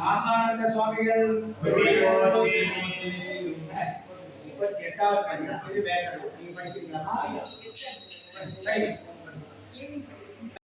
நாசானந்த சுவாமிகள் முப்பத்தி எட்டாவது இது பேசணும் நீங்க படிக்கிறீங்களா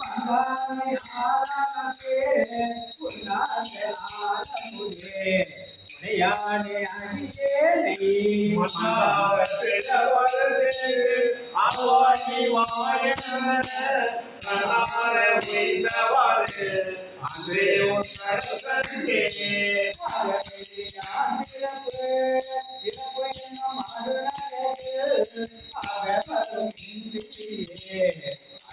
பங்கானை ஆளானே உன்னாண்டே ஆளமுதே உடையானே அடியேனை அவாணி வாயன கண்ணார உய்ந்தவாறு அன்றே உன்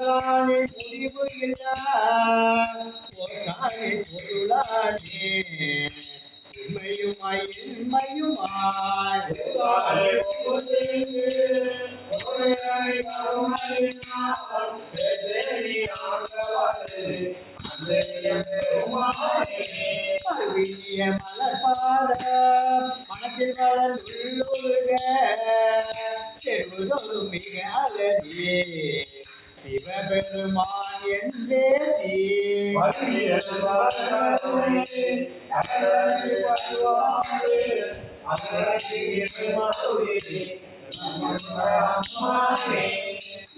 நானே முடிவு உண்மையுமாய் இன்மையுமாய் பருவிய மலர்பாத மனத்தில் மலர் உள்ளுருக மிக சிவபெருமான் என்றே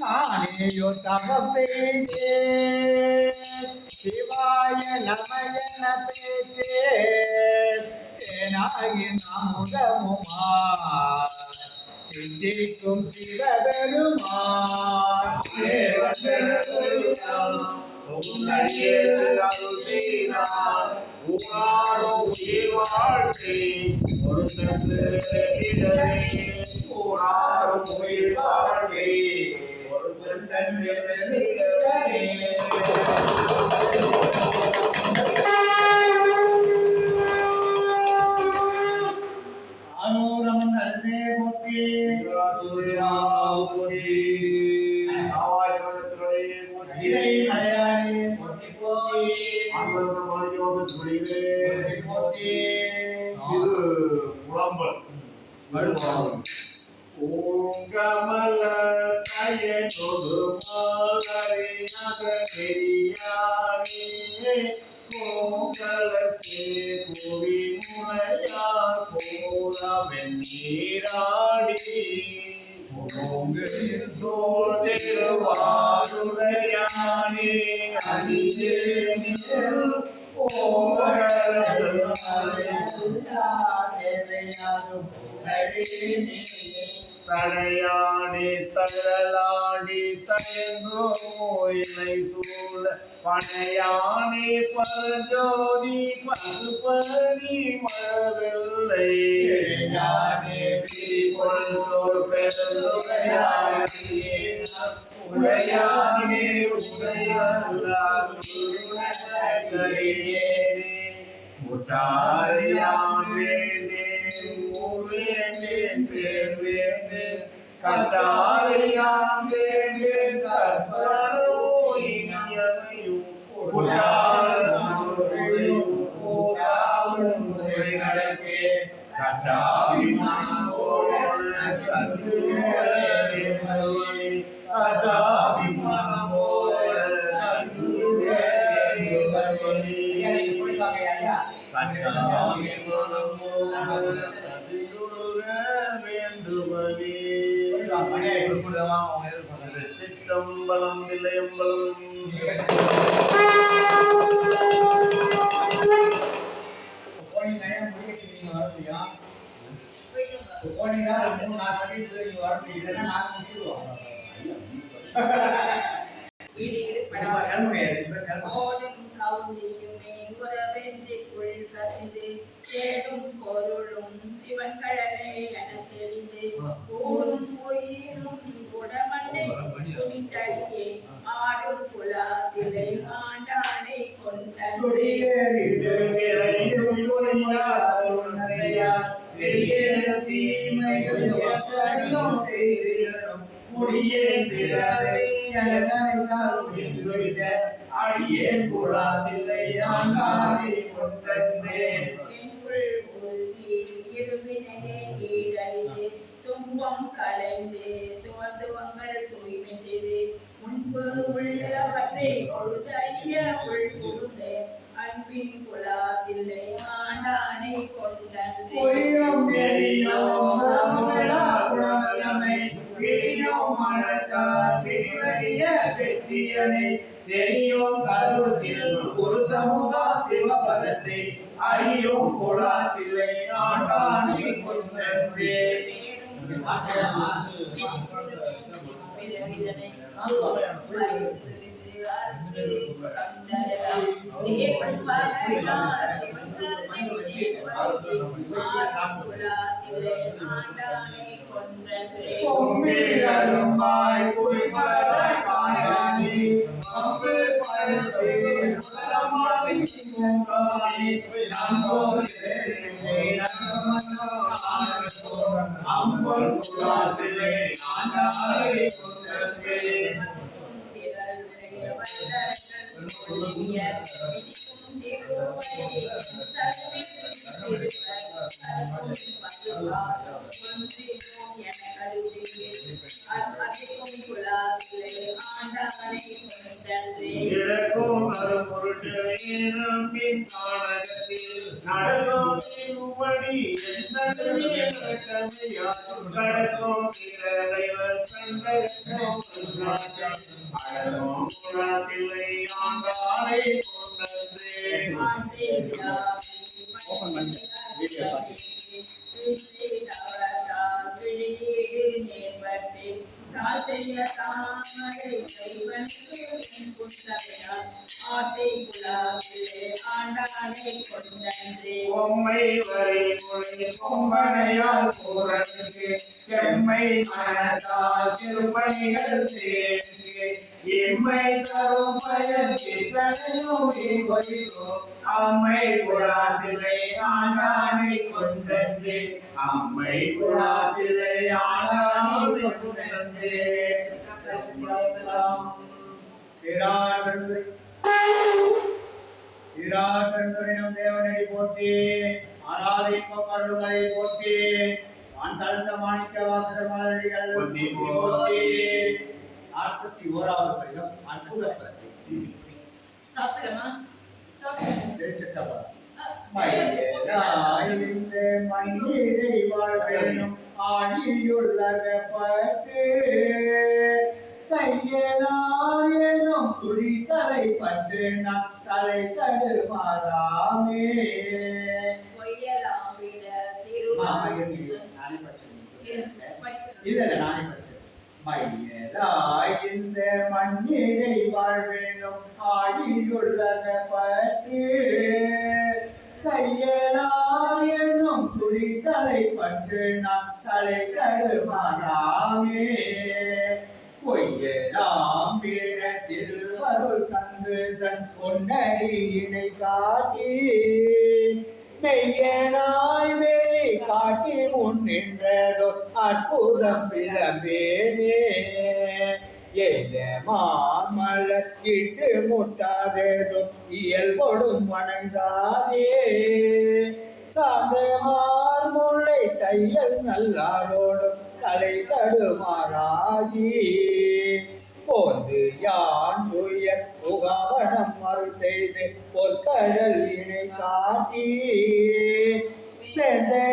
நானேயோ தவம் செய்தே சிவாய நமயன பேசே தேனாகி நமுதமுமா சிந்திக்கும் சிவபெருமான் ஒரு சற்று ஊனாரும் உயிர் வாழ்க்கை ஒரு தன்னை ஆனூரமன் அரசே போற்றி இறை மலையாளி போற்றி போற்றி போற்றி போற்றி ஓங்கமல பயனொடு மாலறியாத நெறியானே கோங்கலசே புவி முனையார் போரவென் நீராடி பூங்குயில் சோர் திருவாருடையானே அணியே நிழல் தடையாடி தழலாடி தயங்கோ இணை சூழ. பனையானே பரஜோதி பசுபதி மழவில்லை. ஞானே கொள்தோர் பெருந்துரையானே உடையானே உடையல்லாதே முட்டாரியான் ஊர் வேண்டேன் பேர் வேண்டேன் கற்றாரியான் வேண்டேன் தேடும் பொருளும் சிவன் கடலே என செறிந்து கூடும் குடமண்டை துணிச்சடியே ஆடும் புலாதிலை ஆண்டானை கொண்டன் குடியேறிடு தீமைகள் அடியேன் ஆண்டானை கொண்டே இருவினையே ஈடறிந்து துன்பம் களைந்து உள்ளவற்றை பொழுதழிய உள் புகுந்து அன்பின் குலாதில்லை ஆண்டானை செட்டியனை தெரியும் கருத்தில் உருத்தமுகா சிவபதத்தை. அறியும் குலாத்தில்லை ஆண்டானை கொண்டே பொம்பிலருமாய் ஏனம்பின் காணகத்தில் நடக்கும் திருவடி என்னையாரும் கடக்கும் இறைவர் கண்டகத்தும் அழகும் குணத்தில்லை ஆண்டாரை கொண்டே செம்மை வரை மொழி பொம்பனையால் பூரனுக்கு செம்மை மனதால் திருப்பணிகள் சேர்ந்து எம்மை தரும் பயன் சித்தனையும் கொடிக்கும் அம்மை குழாத்திலே ஆண்டானை கொண்டே. அம்மை குழாத்திலே ஆண்டானை கொண்டே. சீரார் பெருந்துரையினும் தேவனடி போற்றி ஆராதிக்கும் கருமலை போற்றி வான் கலந்த மாணிக்க வாசகர் மலரடிகள் போற்றி, போற்றி. நாற்பத்தி ஓராவது பதிகம் அற்புத பிரதி சாப்பிடலாமா? சாப்பிடலாம்? திருச்சிட்டப்பா மயிலே மண்ணிலை கையலார் எனும் நான் தலை தடுமாறாமே நானே படிச்சிருக்கேன். படிக்கணும். இல்ல நானே படிச்சேன் மையலாய் இந்த மண்ணிலை வாழ்வேனும் ஆடியுள்ளகப்பட்டு கையலார் என்னும் துளி தலைப்பட்டு நாம் தலை கடுமாறாமே பொய்யலாம் வீண திருவருள் தந்து தன் பொன்னடியினை காட்டி மெய்யனாய் வெளி காட்டி முன் நின்றதோ அற்புதம் விளம்பேனே எந்த மாமலர் இட்டு முட்டாதேதோ இயல்பொடும் வணங்காதே. சாந்தமார் முல்லை தையல் நல்லாரோடும் தலை தடுமாறாகி போந்து யான் துயர் புகாவனம் மறு செய்து பொற்கடல் இணை காட்டி.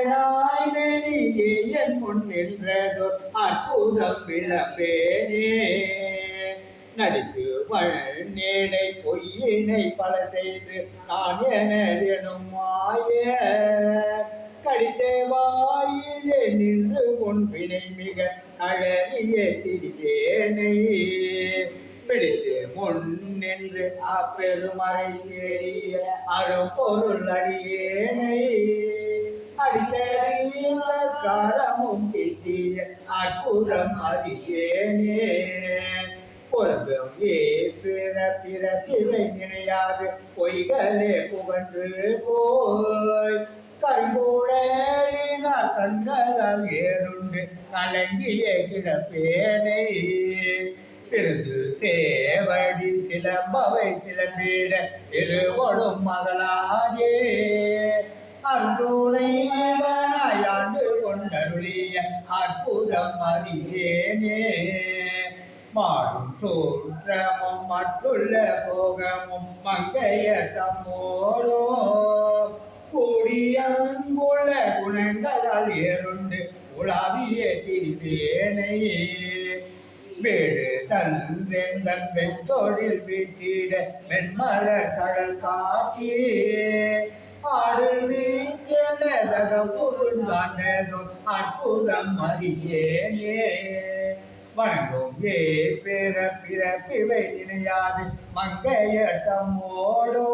நாய் வெளியே என் முன் நின்றதோர் அற்புதம் விளப்பேனே நடித்து நேடை பொய்யினை பல செய்து நான் எனதெனும் மாய கடித்த வாயிலே நின்று முன்பினை மிக அழகிய திரிகேனை. பிடித்து முன் நின்று அப்பெருமறை ஏறிய அரும்பொருள் அடியேனை. அடித்தடியில் காரமும் கிட்டிய அற்புதம் அறியேனே பொருந்தும் ஏ பிற பிற பிறப்பிவை நினையாது பொய்களே புகன்று போய். கரும்புழலினார் கண்களால் ஏறுண்டு கலங்கிய கிடப்பேனை. திருந்து சேவடி சிலம்பவை சிலம்பிட திருவடும் மகளாதே அருந்துணைவனாயாண்டு கொண்டருளிய அற்புதம் அறியேனே. மாடும் சூற்றமும் மற்றுள்ள போகமும் மங்கைய தம்மோடோ. கொடியங்குள்ள குணங்களால் ஏறுண்டு உலாவிய திரிவேனை வீடு தந்தெந்தன் பெண்தொழில் வீட்டிட மென்மலர் கடல் காட்டி ஆடு வீட்டனதகம் புரிந்தாண்டதும் அற்புதம் அறியேனே. வணங்கும் ஏ பிற பிறப்பிவை நினையாது மங்கைய தம்மோடோ.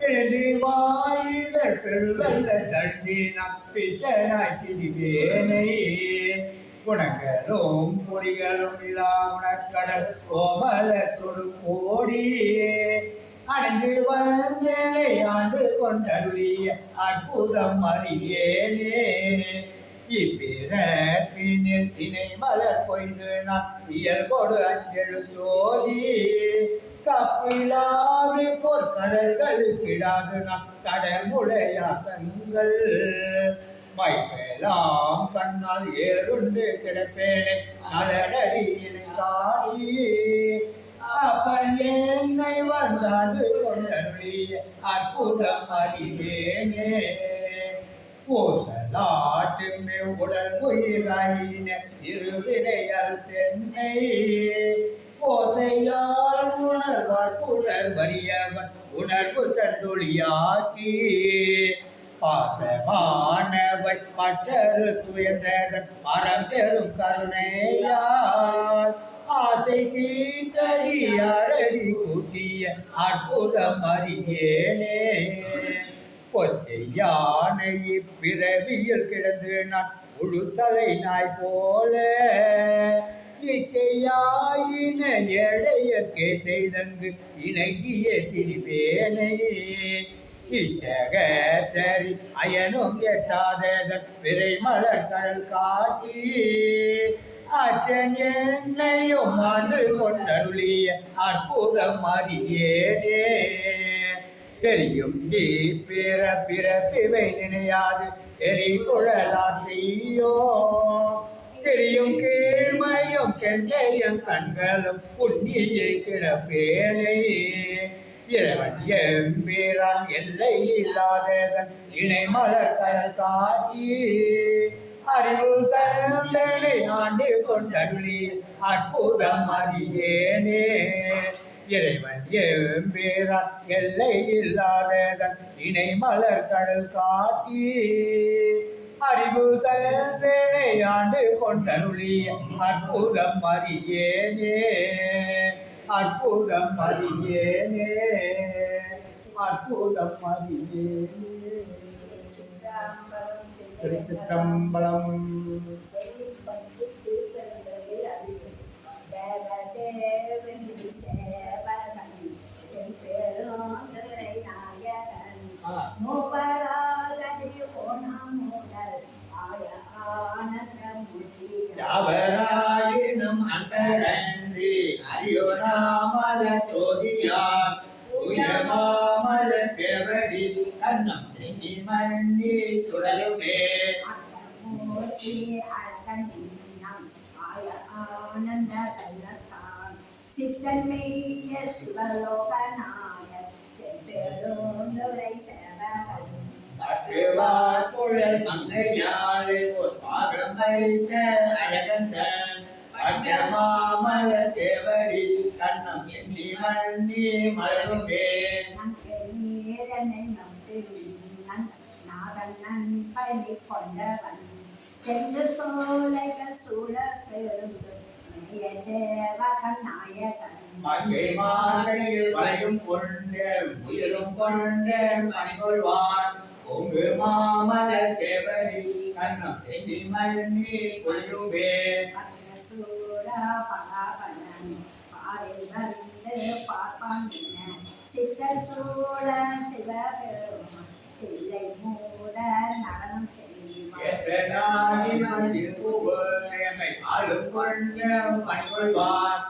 பிறந்து வாயிதழ் பெருவல்ல தழுந்தினான் திரிவேனை குணங்களும் பொறிகளும் இதா உனக்கடல் கோமலத்தொடு கோடியே. அடைந்து வந்தேனை ஆண்டு கொண்டருளிய அற்புதம் அறியேனே. இப்பிறப்பினில் தினை மலர் கொய்து நான் இயல்போடு அஞ்செழு ஜோதி கப்பிலாது பொற்கடல்களுக்கிடாது நான் கடமுளையா தங்கள் மைமேலாம் கண்ணால் ஏறுண்டு கிடப்பேனே நலரடியினை காட்டி அப்பன் என்னை வந்தாண்டு கொண்டருளிய அற்புதம் அறிவேனே. பூசலாட்டு உடல் உயிராயின இருவினை அறுத்தென்னை ஓசையால் உணர்வார் புலர் வறியவன் உணர்வு தந்தொழியாக்கி பாசமானவை மற்றொரு துயர்ந்ததன் மரம் பெரும் கருணையால். ஆசை தீத்தடி அரடி கூட்டிய அற்புதம் அறியேனே. கொச்சையானை பிறவியில் கிடந்து நான் முழு தலை நாய் போல. இச்சையாயின எடையற்கே செய்தங்கு இணங்கிய திரிவேனை இச்சக சரி அயனும் எட்டாதேதன் விரை மலர் கடல் காட்டி அச்சன் என்னையும் ஆண்டு கொண்டருளிய அற்புதம் அறியேனே. செரியும் நீ பிற பிறப்பிவை நினையாது செறி குழலா செய்யோ. தெரியும் கீழ்மையும் கெண்டையும் கண்களும் புண்ணியை கிடப்பேனை. இறைவன் எம்பீரான் எல்லை இல்லாததன் இணை மலர் காட்டி அறிவு தந்தனை ஆண்டு கொண்டருளி அற்புதம் அறியேனே. இறைவன் எம்பேரான் எல்லை இல்லாததன் இணை மலர் காட்டி அறிவு தந்தனை ஆண்டு கொண்டருளிய அற்புதம் அறியேனே அற்புதம் அறியேனே அற்புதம் அறியேனே திருச்சிற்றம்பலம் ஆ. யாவராயினும் கொண்டவன் தெங்கு சோலைகள் சூழ பெருந்து மேய சேவகன் நாயகன் மங்கை மார்கையில் வளையும் கொண்டு உயிரும் கொண்டு பணிகொள்வான் பொங்கு மாமல செவடி கண்ணம் சென்னி மண்ணி கொள்ளுவே சூட பலாபலன் பாரில் வந்து பார்ப்பான் சித்த சிவபெருமான். மூட ஆளும் கொண்டு பணிகொள்வான்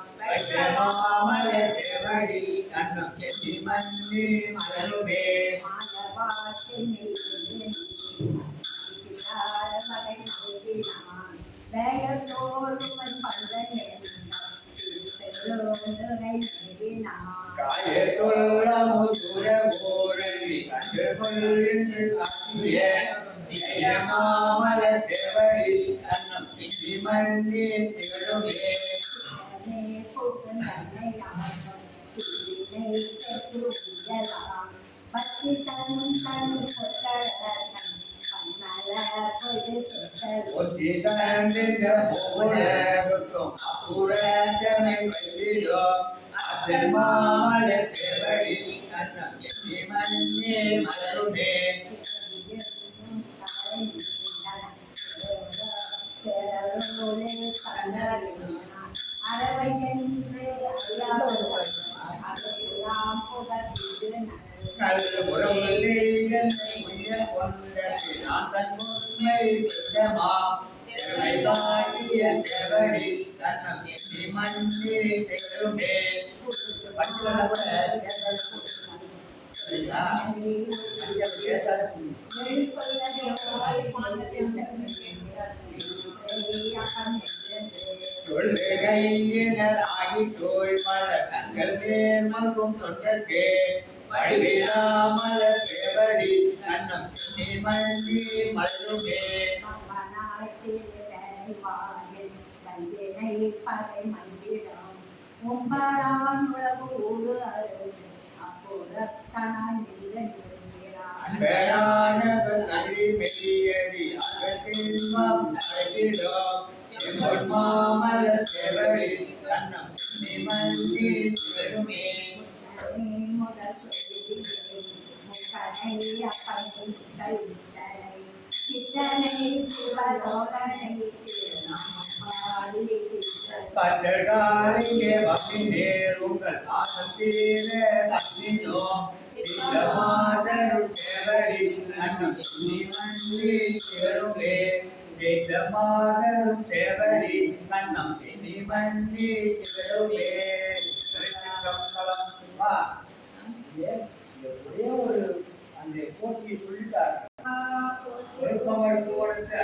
மாமல செவடி கண்ணம் சென்னி மண்ணி மலருமே. காயத்தொள்ளமுதுர ย ஒன்பதாம் உலகு ஊடு அருள் அப்போதத்தான் நின்றான் அன்பரானவர் நன்றி மெய்யடி அகத்தின்பம் அழகிடோ கண்டகாலிங்கே பக்தி நேருங்கள் ஆசம் தீர அக்னியோ சித்தமாதரும் செவடி கண்ணம் சென்னி மண்ணி திகழுமே சித்தமாதரும் செவடி கண்ணம் சென்னி மண்ணி திகழுமே திருச்சிற்றம்பலம். வா. ஒரே ஒரு அந்த சொல்லிட்டார். கொடுத்து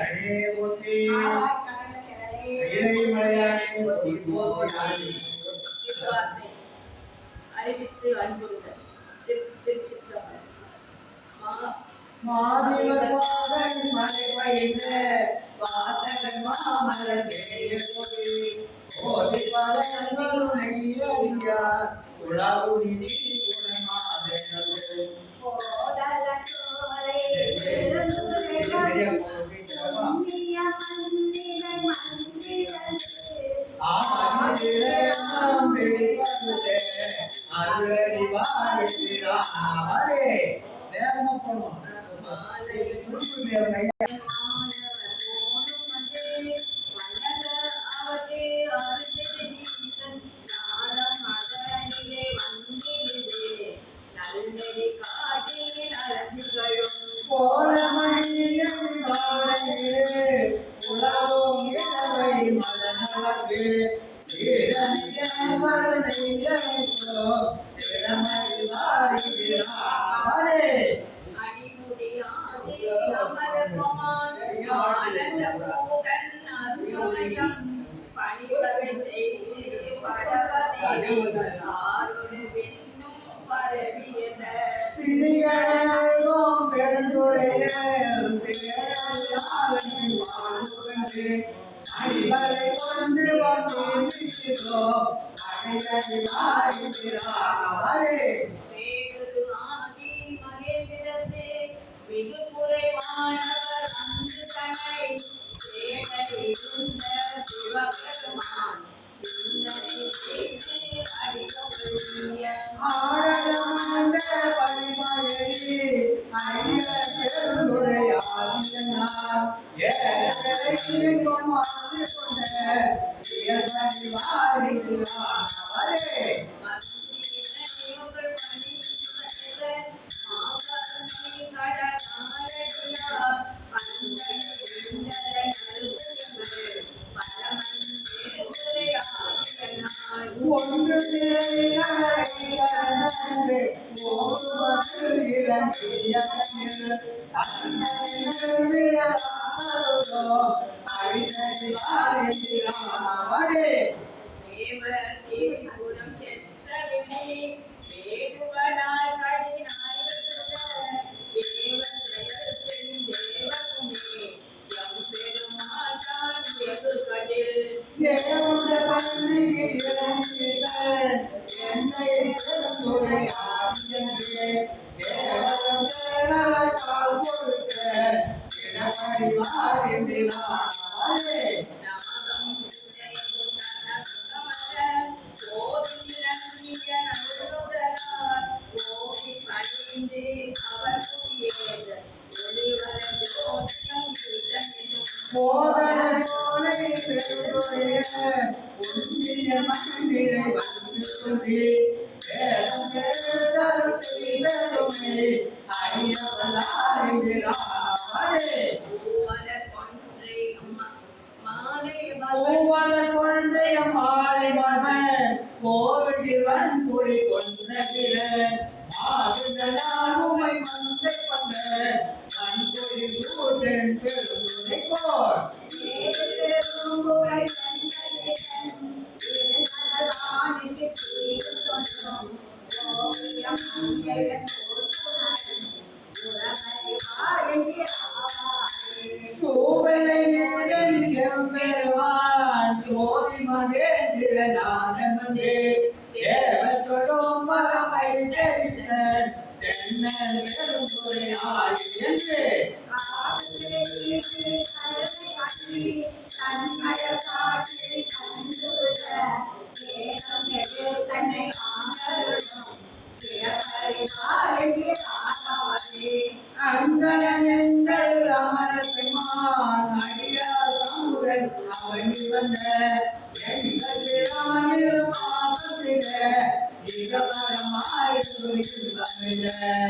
மிகு குறைவானவர் அன்று தன்னை தேடலிருந்த சிவபெருமான் சிந்தனை செய்து அறிய ஆடலமந்த பரிமலை அறி Yeah. Uh...